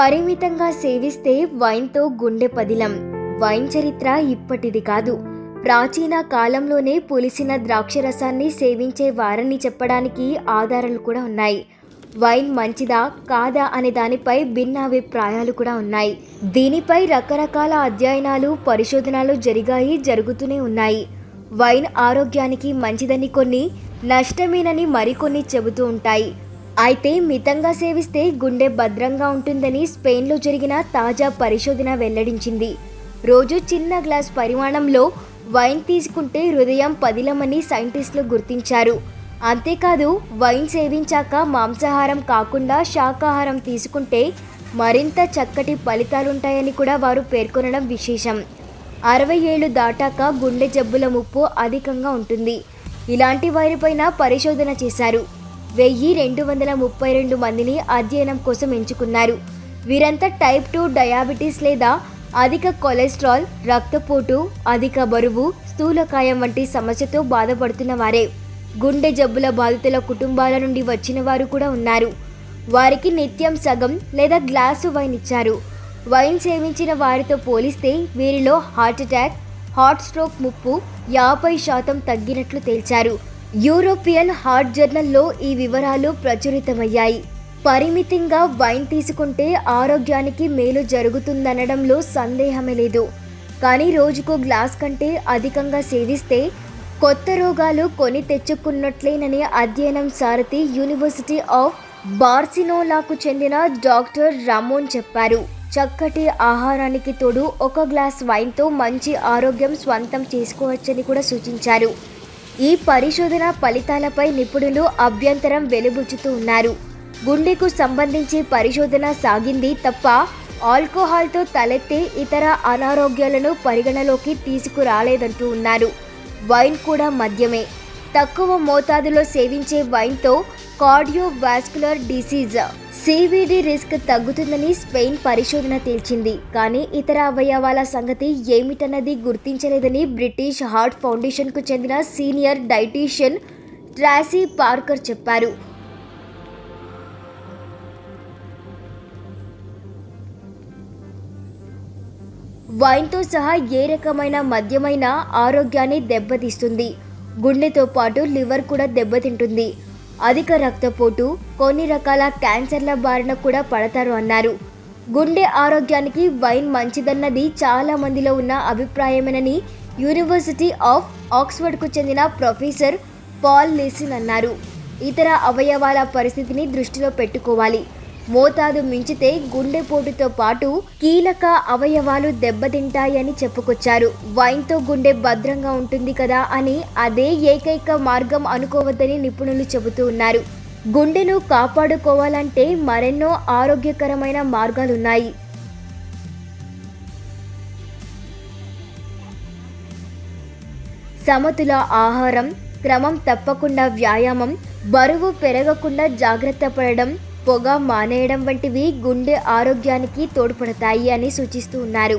పరిమితంగా సేవిస్తే వైన్తో గుండె పదిలం. వైన్ చరిత్ర ఇప్పటిది కాదు. ప్రాచీన కాలంలోనే పులిసిన ద్రాక్షరసాన్ని సేవించే వారని చెప్పడానికి ఆధారాలు కూడా ఉన్నాయి. వైన్ మంచిదా కాదా అనే దానిపై భిన్నాభిప్రాయాలు కూడా ఉన్నాయి. దీనిపై రకరకాల అధ్యయనాలు పరిశోధనలు జరిగాయి జరుగుతూనే ఉన్నాయి. వైన్ ఆరోగ్యానికి మంచిదని కొన్ని నష్టమేనని మరికొన్ని చెబుతూ ఉంటాయి. అయితే మితంగా సేవిస్తే గుండె భద్రంగా ఉంటుందని స్పెయిన్లో జరిగిన తాజా పరిశోధన వెల్లడించింది. రోజు చిన్న గ్లాస్ పరిమాణంలో వైన్ తీసుకుంటే హృదయం పదిలమని సైంటిస్టులు గుర్తించారు. అంతేకాదు వైన్ సేవించాక మాంసాహారం కాకుండా శాకాహారం తీసుకుంటే మరింత చక్కటి ఫలితాలుంటాయని కూడా వారు పేర్కొనడం విశేషం. అరవై ఏళ్ళు దాటాక గుండె జబ్బుల ముప్పు అధికంగా ఉంటుంది. ఇలాంటి వారిపైన పరిశోధన చేశారు. వెయ్యి రెండు వందల ముప్పై రెండు మందిని అధ్యయనం కోసం ఎంచుకున్నారు. వీరంతా టైప్ టూ డయాబెటీస్ లేదా అధిక కొలెస్ట్రాల్ రక్తపోటు అధిక బరువు స్థూలకాయం వంటి సమస్యతో బాధపడుతున్న వారే. గుండె జబ్బుల బాధితుల కుటుంబాల నుండి వచ్చిన వారు కూడా ఉన్నారు. వారికి నిత్యం సగం లేదా గ్లాసు వైన్ ఇచ్చారు. వైన్ సేవించిన వారితో పోలిస్తే వీరిలో హార్ట్ అటాక్ హార్ట్ స్ట్రోక్ ముప్పు యాభై శాతం తగ్గినట్లు తేల్చారు. యూరోపియన్ హార్ట్ జర్నల్లో ఈ వివరాలు ప్రచురితమయ్యాయి. పరిమితంగా వైన్ తీసుకుంటే ఆరోగ్యానికి మేలు జరుగుతుందనడంలో సందేహమే లేదు. కానీ రోజుకు గ్లాస్ కంటే అధికంగా సేవిస్తే కొత్త రోగాలు కొని తెచ్చుకున్నట్లేనని అధ్యయనం సారథి యూనివర్సిటీ ఆఫ్ బార్సినోలాకు చెందిన డాక్టర్ రామోన్ చెప్పారు. చక్కటి ఆహారానికి తోడు ఒక గ్లాస్ వైన్తో మంచి ఆరోగ్యం స్వంతం చేసుకోవచ్చని కూడా సూచించారు. ఈ పరిశోధన ఫలితాలపై నిపుణులు అభ్యంతరం వెలుబుచ్చుతూ ఉన్నారు. గుండెకు సంబంధించి పరిశోధన సాగింది తప్ప ఆల్కహాల్తో తలెత్తే ఇతర అనారోగ్యాలను పరిగణలోకి తీసుకురాలేదంటూ ఉన్నారు. వైన్ కూడా మద్యమే. తక్కువ మోతాదులో సేవించే వైన్తో కార్డియోవాస్కులర్ డిసీజ్ సివిడి రిస్క్ తగ్గుతుందని స్పెయిన్ పరిశోధన తేల్చింది. కానీ ఇతర అవయవాల సంగతి ఏమిటన్నది గుర్తించలేదని బ్రిటిష్ హార్ట్ ఫౌండేషన్కు చెందిన సీనియర్ డైటీషియన్ ట్రాసీ పార్కర్ చెప్పారు. వైన్తో సహా ఏ రకమైన మద్యమైన ఆరోగ్యాన్ని దెబ్బతీస్తుంది. గుండెతో పాటు లివర్ కూడా దెబ్బతింటుంది. అధిక రక్తపోటు కొన్ని రకాల క్యాన్సర్ల బారిన కూడా పడతారు అన్నారు. గుండె ఆరోగ్యానికి వైన్ మంచిదన్నది చాలా మందిలో ఉన్న అభిప్రాయమేనని యూనివర్సిటీ ఆఫ్ ఆక్స్ఫర్డ్కు చెందిన ప్రొఫెసర్ పాల్ లిసిన్ అన్నారు. ఇతర అవయవాల పరిస్థితిని దృష్టిలో పెట్టుకోవాలి. మోతాదు మించితే గుండెపోటుతో పాటు కీలక అవయవాలు దెబ్బతింటాయని చెప్పుకొచ్చారు. వైన్తో గుండె భద్రంగా ఉంటుంది కదా అని అదే ఏకైక మార్గం అనుకోవద్దని నిపుణులు చెబుతూ ఉన్నారు. గుండెను కాపాడుకోవాలంటే మరెన్నో ఆరోగ్యకరమైన మార్గాలున్నాయి. సమతుల ఆహారం క్రమం తప్పకుండా వ్యాయామం బరువు పెరగకుండా జాగ్రత్త పడడం పొగ మానేయడం వంటివి గుండె ఆరోగ్యానికి తోడ్పడతాయి అని సూచిస్తూ ఉన్నారు.